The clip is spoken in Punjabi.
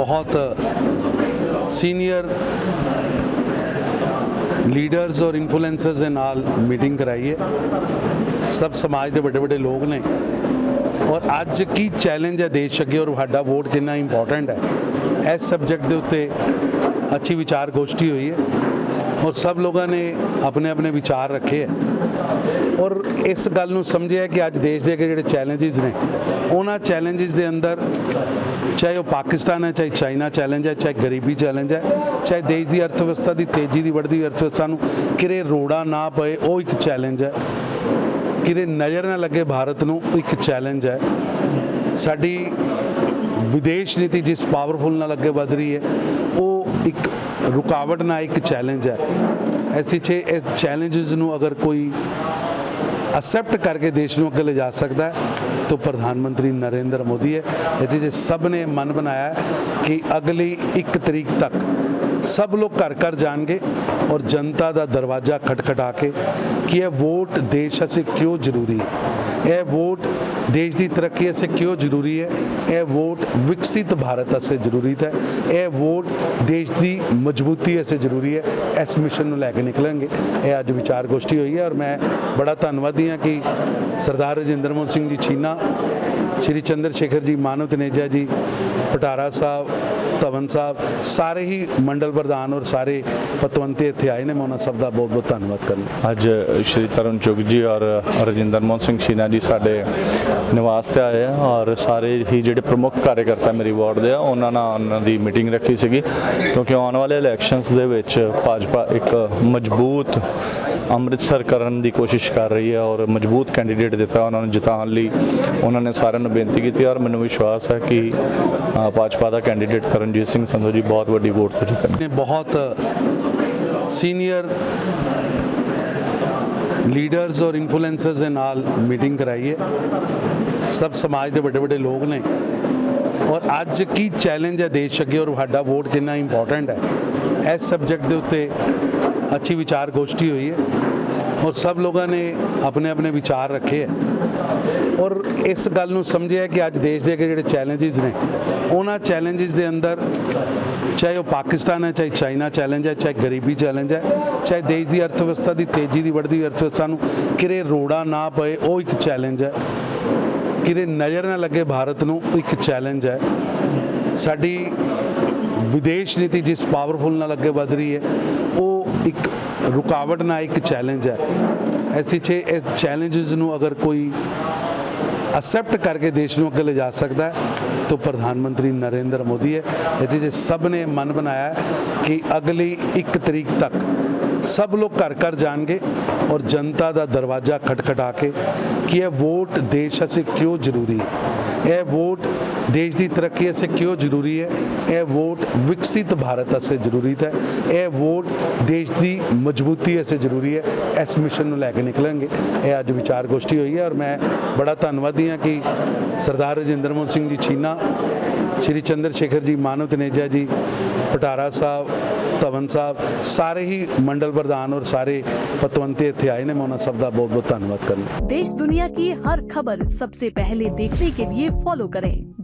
बहुत सीनियर ਲੀਡਰਸ ਔਰ ਇਨਫਲੂਐਂਸਰਸ ਦੇ ਨਾਲ ਮੀਟਿੰਗ ਕਰਾਈ ਹੈ ਸਭ ਸਮਾਜ ਦੇ ਵੱਡੇ ਵੱਡੇ ਲੋਕ ਨੇ। ਔਰ ਅੱਜ ਕੀ ਚੈਲੰਜ ਹੈ ਦੇਸ਼ ਅੱਗੇ ਔਰ ਸਾਡਾ ਵੋਟ ਕਿੰਨਾ ਇੰਪੋਰਟੈਂਟ ਹੈ। ਇਸ ਸਬਜੈਕਟ ਦੇ ਉੱਤੇ ਅੱਛੀ ਵਿਚਾਰ ਗੋਸ਼ਟੀ ਹੋਈ ਹੈ। ਔਰ ਸਭ ਲੋਕਾਂ ਨੇ ਆਪਣੇ ਆਪਣੇ ਵਿਚਾਰ ਰੱਖੇ ਹੈ। ਔਰ ਇਸ ਗੱਲ ਨੂੰ ਸਮਝਿਆ ਕਿ ਅੱਜ ਦੇਸ਼ ਦੇ ਅੱਗੇ ਜਿਹੜੇ ਚੈਲੰਜਸ ਨੇ, ਉਹਨਾਂ ਚੈਲੰਜਸ ਦੇ ਅੰਦਰ ਚਾਹੇ ਉਹ ਪਾਕਿਸਤਾਨ ਹੈ, ਚਾਹੇ ਚਾਈਨਾ ਚੈਲੰਜ ਹੈ, ਚਾਹੇ ਗਰੀਬੀ ਚੈਲੰਜ ਹੈ, ਚਾਹੇ ਦੇਸ਼ ਦੀ ਅਰਥ ਵਿਵਸਥਾ ਦੀ ਤੇਜ਼ੀ ਦੀ, ਵੱਧਦੀ ਅਰਥ ਵਿਵਸਥਾ ਨੂੰ ਕਿਰੇ ਰੋੜਾ ਨਾ ਪਏ, ਉਹ ਇੱਕ ਚੈਲੰਜ ਹੈ। ਕਿਰੇ ਨਜ਼ਰ ਨਾ ਲੱਗੇ ਭਾਰਤ ਨੂੰ ਇੱਕ ਚੈਲੰਜ ਹੈ। ਸਾਡੀ ਵਿਦੇਸ਼ ਨੀਤੀ ਜਿਸ ਪਾਵਰਫੁਲ ਨਾਲ ਅੱਗੇ ਵਧ ਰਹੀ ਹੈ, ਉਹ ਇੱਕ ਰੁਕਾਵਟ ਨਾ ਇੱਕ ਚੈਲੰਜ ਹੈ। ਐਸੀ ਛੇ, ਇਹ ਚੈਲੰਜਸ ਨੂੰ ਅਗਰ ਕੋਈ ਅਸੈਪਟ ਕਰਕੇ ਦੇਸ਼ ਨੂੰ ਅੱਗੇ ਲਿਜਾ ਸਕਦਾ ਹੈ, ਤਾਂ ਪ੍ਰਧਾਨ ਮੰਤਰੀ ਨਰਿੰਦਰ ਮੋਦੀ ਹੈ। ਇਹ ਜੇ ਸਭ ਨੇ ਮਨ ਬਣਾਇਆ ਕਿ ਅਗਲੀ 1 ਤਰੀਕ ਤੱਕ ਸਭ ਲੋਕ ਘਰ ਘਰ ਜਾਣਗੇ ਔਰ ਜਨਤਾ ਦਾ ਦਰਵਾਜ਼ਾ ਖਟਖਟਾ ਕੇ ਕਿ ਇਹ ਵੋਟ ਦੇਸ਼ ਵਾਸਤੇ ਕਿਉਂ ਜ਼ਰੂਰੀ ਹੈ? ਇਹ ਵੋਟ ਦੇਸ਼ ਦੀ ਤਰੱਕੀ ਵਾਸਤੇ ਕਿਉਂ ਜ਼ਰੂਰੀ ਹੈ ਇਹ ਵੋਟ ਵਿਕਸਿਤ ਭਾਰਤ ਵਾਸਤੇ ਜ਼ਰੂਰੀ ਹੈ ਇਹ ਵੋਟ ਦੇਸ਼ ਦੀ ਮਜ਼ਬੂਤੀ ਵਾਸਤੇ ਜ਼ਰੂਰੀ ਹੈ ਇਸ ਮਿਸ਼ਨ ਨੂੰ ਲੈ ਕੇ ਨਿਕਲਾਂਗੇ ਇਹ ਅੱਜ ਵਿਚਾਰ ਗੋਸ਼ਟੀ ਹੋਈ ਹੈ ਔਰ ਮੈਂ ਬੜਾ ਧੰਨਵਾਦੀ ਹਾਂ ਕਿ ਸਰਦਾਰ ਰਜਿੰਦਰ ਮੋਹਨ ਸਿੰਘ ਜੀ ਚੀਨਾ ਸ਼੍ਰੀ ਚੰਦਰ ਸ਼ੇਖਰ ਜੀ ਮਾਨਵ ਤਨੇਜਾ ਜੀ ਪਟਾਰਾ ਸਾਹਿਬ ਧਵਨ ਸਾਹਿਬ ਸਾਰੇ ਹੀ ਮੰਡਲ ਪ੍ਰਧਾਨ ਔਰ ਸਾਰੇ ਪਤਵੰਤੇ ਇੱਥੇ ਆਏ ਨੇ ਮੈਂ ਉਹਨਾਂ ਸਭ ਦਾ ਬਹੁਤ ਬਹੁਤ ਧੰਨਵਾਦ ਕਰਨਾ ਅੱਜ ਸ਼੍ਰੀ ਤਰੁਣ ਚੁਗ ਜੀ ਔਰ ਰਜਿੰਦਰ ਮੋਹਨ ਸਿੰਘ ਸ਼ੀਨਾ ਜੀ ਸਾਡੇ ਨਿਵਾਸ ਤੇ ਆਏ ਆ ਔਰ ਸਾਰੇ ਹੀ ਜਿਹੜੇ ਪ੍ਰਮੁੱਖ ਕਾਰਜਕਰਤਾ ਮੇਰੀ ਵਾਰਡ ਦੇ ਆ, ਉਹਨਾਂ ਨਾਲ ਉਹਨਾਂ ਦੀ ਮੀਟਿੰਗ ਰੱਖੀ ਸੀਗੀ। ਕਿਉਂਕਿ ਆਉਣ ਵਾਲੇ ਇਲੈਕਸ਼ਨਸ ਦੇ ਵਿੱਚ ਭਾਜਪਾ ਇੱਕ ਮਜ਼ਬੂਤ ਅੰਮ੍ਰਿਤਸਰ ਕਰਨ ਦੀ ਕੋਸ਼ਿਸ਼ ਕਰ ਰਹੀ ਹੈ ਔਰ ਮਜ਼ਬੂਤ ਕੈਂਡੀਡੇਟ ਦਿੱਤਾ ਉਹਨਾਂ ਨੂੰ ਜਿਤਾਉਣ ਲਈ ਉਹਨਾਂ ਨੇ ਸਾਰਿਆਂ ਨੂੰ ਬੇਨਤੀ ਕੀਤੀ ਔਰ ਮੈਨੂੰ ਵਿਸ਼ਵਾਸ ਹੈ ਕਿ ਭਾਜਪਾ ਦਾ ਕੈਂਡੀਡੇਟ ਕਰਨਜੀਤ ਸਿੰਘ ਸੰਧੂ ਜੀ ਬਹੁਤ ਵੱਡੀ ਵੋਟ ਤੋਂ ਜਿੱਤਣਗੇ। ਬਹੁਤ ਸੀਨੀਅਰ ਲੀਡਰਸ ਔਰ ਇਨਫਲੂਐਂਸਰਸ ਦੇ ਨਾਲ ਮੀਟਿੰਗ ਕਰਾਈ ਹੈ ਸਭ ਸਮਾਜ ਦੇ ਵੱਡੇ ਵੱਡੇ ਲੋਕ ਨੇ। ਔਰ ਅੱਜ ਕੀ ਚੈਲੰਜ ਹੈ ਦੇਸ਼ ਅੱਗੇ ਔਰ ਸਾਡਾ ਵੋਟ ਕਿੰਨਾ ਇੰਪੋਰਟੈਂਟ ਹੈ। ਇਸ ਸਬਜੈਕਟ ਦੇ ਉੱਤੇ ਅੱਛੀ ਵਿਚਾਰ ਗੋਸ਼ਟੀ ਹੋਈ ਹੈ। ਔਰ ਸਭ ਲੋਕਾਂ ਨੇ ਆਪਣੇ ਆਪਣੇ ਵਿਚਾਰ ਰੱਖੇ ਹੈ। ਔਰ ਇਸ ਗੱਲ ਨੂੰ ਸਮਝਿਆ ਕਿ ਅੱਜ ਦੇਸ਼ ਦੇ ਅੱਗੇ ਜਿਹੜੇ ਚੈਲੰਜਸ ਨੇ, ਉਹਨਾਂ ਚੈਲੰਜਸ ਦੇ ਅੰਦਰ ਚਾਹੇ ਉਹ ਪਾਕਿਸਤਾਨ ਹੈ, ਚਾਹੇ ਚਾਈਨਾ ਚੈਲੰਜ ਹੈ, ਚਾਹੇ ਗਰੀਬੀ ਚੈਲੰਜ ਹੈ, ਚਾਹੇ ਦੇਸ਼ ਦੀ ਅਰਥ ਵਿਵਸਥਾ ਦੀ ਤੇਜ਼ੀ ਦੀ, ਵੱਧਦੀ ਅਰਥ ਵਿਵਸਥਾ ਨੂੰ ਕਿਰੇ ਰੋੜਾ ਨਾ ਪਏ, ਉਹ ਇੱਕ ਚੈਲੰਜ ਹੈ। ਕਿਰੇ ਨਜ਼ਰ ਨਾ ਲੱਗੇ ਭਾਰਤ ਨੂੰ ਇੱਕ ਚੈਲੰਜ ਹੈ। ਸਾਡੀ ਵਿਦੇਸ਼ ਨੀਤੀ ਜਿਸ ਪਾਵਰਫੁਲ ਨਾਲ ਅੱਗੇ ਵਧ ਰਹੀ ਹੈ, ਉਹ ਇੱਕ ਰੁਕਾਵਟ ਨਾ ਇੱਕ ਚੈਲੰਜ ਹੈ। ਐਸੀ ਛੇ ਇਹ ਚੈਲੰਜਸ ਨੂੰ ਅਗਰ ਕੋਈ ਅਸੈਪਟ ਕਰਕੇ ਦੇਸ਼ ਨੂੰ ਅੱਗੇ ਲਿਜਾ ਸਕਦਾ ਹੈ, ਤਾਂ ਪ੍ਰਧਾਨ ਮੰਤਰੀ ਨਰਿੰਦਰ ਮੋਦੀ ਹੈ। ਇਹ ਜੇ ਸਭ ਨੇ ਮਨ ਬਣਾਇਆ ਕਿ ਅਗਲੀ 1 ਤਰੀਕ ਤੱਕ ਸਭ ਲੋਕ ਘਰ ਘਰ ਜਾਣਗੇ ਔਰ ਜਨਤਾ ਦਾ ਦਰਵਾਜ਼ਾ ਖਟਖਟਾ ਕੇ ਕਿ ਇਹ ਵੋਟ ਦੇਸ਼ ਵਾਸਤੇ ਕਿਉਂ ਜ਼ਰੂਰੀ ਹੈ? ਇਹ ਵੋਟ ਦੇਸ਼ ਦੀ ਤਰੱਕੀ ਵਾਸਤੇ ਕਿਉਂ ਜ਼ਰੂਰੀ ਹੈ ਇਹ ਵੋਟ ਵਿਕਸਿਤ ਭਾਰਤ ਵਾਸਤੇ ਜ਼ਰੂਰੀ ਹੈ ਇਹ ਵੋਟ ਦੇਸ਼ ਦੀ ਮਜ਼ਬੂਤੀ ਵਾਸਤੇ ਜ਼ਰੂਰੀ ਹੈ ਇਸ ਮਿਸ਼ਨ ਨੂੰ ਲੈ ਕੇ ਨਿਕਲਾਂਗੇ ਇਹ ਅੱਜ ਵਿਚਾਰ ਗੋਸ਼ਟੀ ਹੋਈ ਹੈ ਔਰ ਮੈਂ ਬੜਾ ਧੰਨਵਾਦੀ ਹਾਂ ਕਿ ਸਰਦਾਰ ਰਜਿੰਦਰ ਮੋਹਨ ਸਿੰਘ ਜੀ ਚੀਨਾ ਸ਼੍ਰੀ ਚੰਦਰ ਸ਼ੇਖਰ ਜੀ ਮਾਨਵ ਤਨੇਜਾ ਜੀ ਪਟਾਰਾ ਸਾਹਿਬ ਧਵਨ ਸਾਹਿਬ ਸਾਰੇ ਹੀ ਮੰਡਲ ਪ੍ਰਧਾਨ ਔਰ ਸਾਰੇ ਪਤਵੰਤੇ ਇੱਥੇ ਆਏ ਨੇ ਮੈਂ ਉਹਨਾਂ ਸਭ ਦਾ ਬਹੁਤ ਬਹੁਤ ਧੰਨਵਾਦ ਕਰਨਾ देश दुनिया की हर खबर सबसे पहले देखने के लिए फॉलो करें